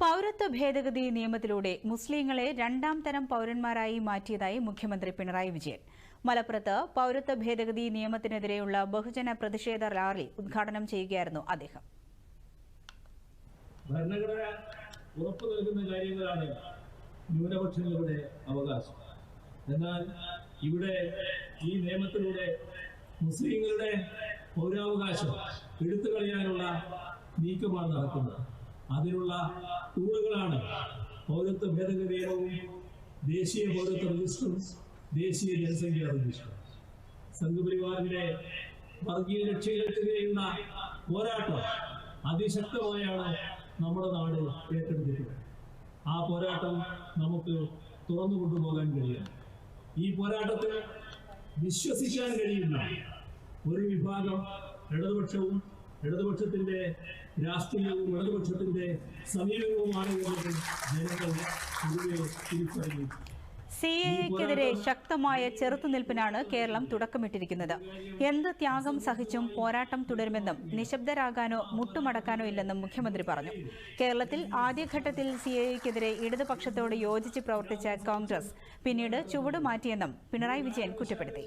പൗരത്വ ഭേദഗതി നിയമത്തിലൂടെ മുസ്ലിങ്ങളെ രണ്ടാം തരം പൗരന്മാരായി മാറ്റിയതായി മുഖ്യമന്ത്രി പിണറായി വിജയൻ. മലപ്പുറത്ത് പൗരത്വ ഭേദഗതി നിയമത്തിനെതിരെയുള്ള ബഹുജന പ്രതിഷേധ റാലി ഉദ്ഘാടനം ചെയ്യുകയായിരുന്നു അദ്ദേഹം. കാര്യങ്ങളാണ് ന്യൂനപക്ഷങ്ങളുടെ അവകാശം. എന്നാൽ ഇവിടെ ഈ നിയമത്തിലൂടെ മുസ്ലിങ്ങളുടെ പൗരാവകാശം എടുത്തു കളയാനുള്ള നീക്കമാണ് നടക്കുന്നത്. അതിനുള്ള ടൂളുകളാണ് പൗരത്വ ഭേദഗതി നിയമവും ദേശീയ പൗരത്വ രജിസ്റ്ററും ദേശീയ ജനസംഖ്യാ രജിസ്റ്ററും. സംഘപരിവാറിന്റെ വർഗീയ ലക്ഷ്യങ്ങൾക്കെതിരെയുള്ള പോരാട്ടം അതിശക്തമായാണ് നമ്മുടെ നാട് ഏറ്റെടുത്തിട്ടുള്ളത്. ആ പോരാട്ടം നമുക്ക് തുറന്നു കൊണ്ടുപോകാൻ കഴിയും. ഈ പോരാട്ടത്തിൽ വിശ്വസിക്കാൻ കഴിയുന്ന ഒരു വിഭാഗം ഇടതുപക്ഷവും ഇടതുപക്ഷത്തിന്റെ രാഷ്ട്രീയവും ഇടതുപക്ഷത്തിന്റെ സമീപനവുമാണ് എന്നത് ജനങ്ങൾ പൊതുവെ തിരിച്ചറിഞ്ഞു സി എക്കെതിരെ ശക്തമായ ചെറുത്തുനിൽപ്പിനാണ് കേരളം തുടക്കമിട്ടിരിക്കുന്നത്. എന്ത് ത്യാഗം സഹിച്ചും പോരാട്ടം തുടരുമെന്നും നിശബ്ദരാകാനോ മുട്ടുമടക്കാനോ ഇല്ലെന്നും മുഖ്യമന്ത്രി പറഞ്ഞു. കേരളത്തിൽ ആദ്യഘട്ടത്തിൽ സി എക്കെതിരെ ഇടതുപക്ഷത്തോട് യോജിച്ച് പ്രവർത്തിച്ച കോൺഗ്രസ് പിന്നീട് ചുവടുമാറ്റിയെന്നും പിണറായി വിജയൻ കുറ്റപ്പെടുത്തി.